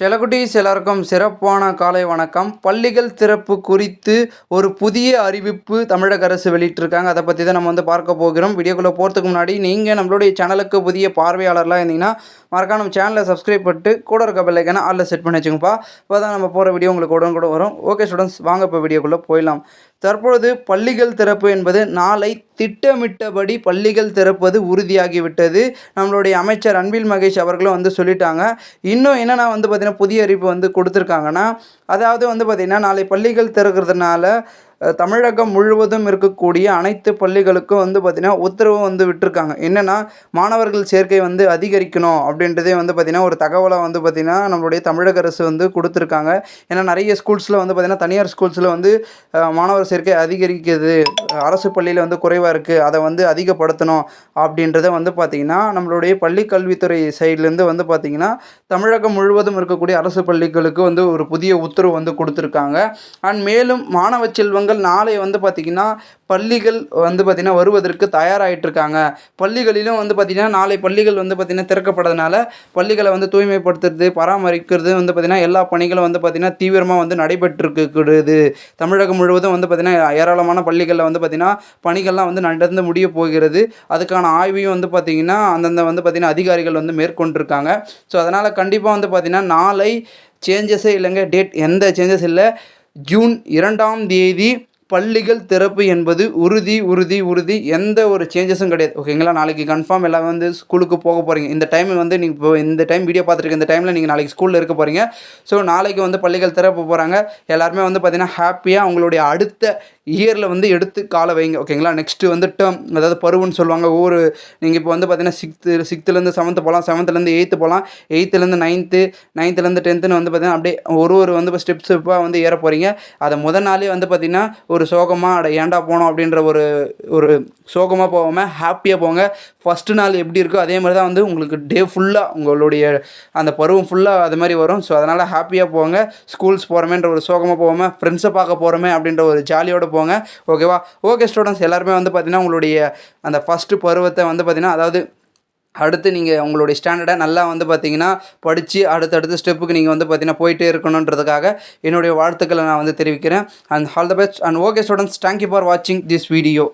செலகுட்டீஸ் எல்லாருக்கும் சிறப்பான காலை வணக்கம். பள்ளிகள் திறப்பு குறித்து ஒரு புதிய அறிவிப்பு தமிழக அரசு வெளியிட்டிருக்காங்க. அதை பற்றி தான் நம்ம வந்து பார்க்க போகிறோம். வீடியோக்குள்ளே போகிறதுக்கு முன்னாடி நீங்கள் நம்மளுடைய சேனலுக்கு புதிய பார்வையாளர்லாம் இருந்தீங்கன்னா மறக்காம நம்ம சேனலை சப்ஸ்கிரைப் பண்ணிட்டு கூட இருக்க பெல்லைக்கான ஆளில் செட் பண்ணி வச்சுங்கப்பா. இப்போ தான் நம்ம போகிற வீடியோ உங்களுக்கு உடனே கூட வரும். ஓகே ஸ்டூடெண்ட்ஸ் வாங்க இப்போ வீடியோக்குள்ளே போயிடலாம். தற்பொழுது பள்ளிகள் திறப்பு என்பது நாளை திட்டமிட்டபடி பள்ளிகள் திறப்பது உறுதியாகிவிட்டது. நம்மளுடைய அமைச்சர் அன்பில் மகேஷ் அவர்களும் வந்து சொல்லிட்டாங்க. இன்னும் என்னென்னா வந்து பார்த்திங்கன்னா புதிய அறிவிப்பு வந்து கொடுத்துருக்காங்கன்னா அதாவது வந்து பார்த்திங்கன்னா நாளை பள்ளிகள் திறக்கிறதுனால தமிழகம் முழுவதும் இருக்கக்கூடிய அனைத்து பள்ளிகளுக்கும் வந்து பார்த்திங்கன்னா உத்தரவு வந்து விட்டுருக்காங்க. என்னென்னா மாணவர்கள் சேர்க்கை வந்து அதிகரிக்கணும் அப்படின்றதே வந்து பார்த்திங்கன்னா ஒரு தகவலை வந்து பார்த்திங்கன்னா நம்மளுடைய தமிழக அரசு வந்து கொடுத்துருக்காங்க. ஏன்னா நிறைய ஸ்கூல்ஸில் வந்து பார்த்திங்கன்னா தனியார் ஸ்கூல்ஸில் வந்து மாணவர் சேர்க்கை அதிகரிக்கிறது அரசு பள்ளியில் வந்து குறைவாக இருக்குது அதை வந்து அதிகப்படுத்தணும் அப்படின்றத வந்து பார்த்திங்கன்னா நம்மளுடைய பள்ளி கல்வித்துறை சைட்லேருந்து வந்து பார்த்திங்கன்னா தமிழகம் முழுவதும் இருக்கக்கூடிய அரசு பள்ளிகளுக்கு வந்து ஒரு புதிய உத்தரவு வந்து கொடுத்துருக்காங்க. அண்ட் மேலும் மாணவ செல்வங்கள் நாளை வந்து பார்த்திங்கன்னா பள்ளிகள் வந்து பார்த்திங்கன்னா வருவதற்கு தயாராகிட்டு இருக்காங்க பள்ளிகளிலும் வந்து பார்த்திங்கன்னா நாளை பள்ளிகள் வந்து பார்த்திங்கன்னா திறக்கப்படுறதுனால பள்ளிகளை வந்து தூய்மைப்படுத்துறது பராமரிக்கிறது வந்து பார்த்திங்கன்னா எல்லா பணிகளும் வந்து பார்த்திங்கன்னா தீவிரமாக வந்து நடைபெற்றுருக்குது தமிழகம் முழுவதும் வந்து பார்த்திங்கன்னா ஏராளமான பள்ளிகளில் வந்து பார்த்திங்கன்னா பணிகள்லாம் வந்து நடந்து முடிய போகிறது அதுக்கான ஆய்வையும் வந்து பார்த்திங்கன்னா அந்தந்த வந்து பார்த்திங்கன்னா அதிகாரிகள் வந்து மேற்கொண்டிருக்காங்க ஸோ அதனால் கண்டிப்பாக வந்து பார்த்திங்கன்னா நாளை சேஞ்சஸே இல்லைங்க டேட் எந்த சேஞ்சஸ் இல்லை ஜூன் இரண்டாம் தேதி பள்ளிகள் திறப்பு என்பது உறுதி உறுதி உறுதி. எந்த ஒரு சேஞ்சஸும் கிடையாது. ஓகேங்களா நாளைக்கு கன்ஃபார்ம் எல்லாம் வந்து ஸ்கூலுக்கு போக போகிறீங்க இந்த டைம் வந்து நீங்கள் இப்போ இந்த டைம் வீடியோ பார்த்துருக்க இந்த டைமில் நீங்கள் நாளைக்கு ஸ்கூலில் இருக்க போகிறீங்க ஸோ நாளைக்கு வந்து பள்ளிகள் திறப்பு போகிறாங்க எல்லாருமே வந்து பார்த்திங்கன்னா ஹாப்பியாக அவங்களுடைய அடுத்த இயரில் வந்து எடுத்து காலை வைங்க ஓகேங்களா நெக்ஸ்ட்டு வந்து டேர்ம் அதாவது பருவம்னு சொல்லுவாங்க. ஒவ்வொரு நீங்கள் இப்போ வந்து பார்த்தீங்கன்னா சிக்ஸ்த்து சிக்ஸ்த்துலேருந்து செவன்த்து போகலாம் செவன்த்துலேருந்து எயித்து போகலாம் எயித்துலேருந்து நைன்த்து நைன்த்துலேருந்து டென்த்துன்னு வந்து பார்த்தீங்கன்னா அப்படியே ஒரு ஒரு வந்து இப்போ ஸ்டெப் ஸ்டெப்பாக வந்து ஏற போகிறீங்க அதை முத நாளே வந்து பார்த்திங்கன்னா ஒரு சோகமாக அட ஏன்டா போனோம் அப்படின்ற ஒரு ஒரு சோகமாக போகாமல் ஹாப்பியாக போங்க. ஃபஸ்ட்டு நாள் எப்படி இருக்கோ அதே மாதிரி தான் வந்து உங்களுக்கு டே ஃபுல்லாக உங்களுடைய அந்த பருவம் ஃபுல்லாக அது மாதிரி வரும். ஸோ அதனால் ஹாப்பியாக போங்க. ஸ்கூல்ஸ் போகிறோமேன்ற ஒரு சோகமாக போகாமல் ஃப்ரெண்ட்ஸை பார்க்க போகிறோமே அப்படின்ற ஒரு ஜாலியோடு போங்க. ஓகேவா ஓகே ஸ்டூடெண்ட்ஸ் எல்லாருமே வந்து பார்த்திங்கன்னா உங்களுடைய அந்த ஃபஸ்ட்டு பருவத்தை வந்து பார்த்திங்கன்னா அதாவது அடுத்து நீங்கள் உங்களுடைய ஸ்டாண்டர்டை நல்லா வந்து பார்த்தீங்கன்னா படித்து அடுத்தடுத்த ஸ்டெப்புக்கு நீங்கள் வந்து பார்த்தீங்கன்னா போயிட்டே இருக்கணுன்றதுக்காக என்னுடைய வாழ்த்துக்களை நான் வந்து தெரிவிக்கிறேன். And all the best and okay students thank you for வாட்சிங் திஸ் வீடியோ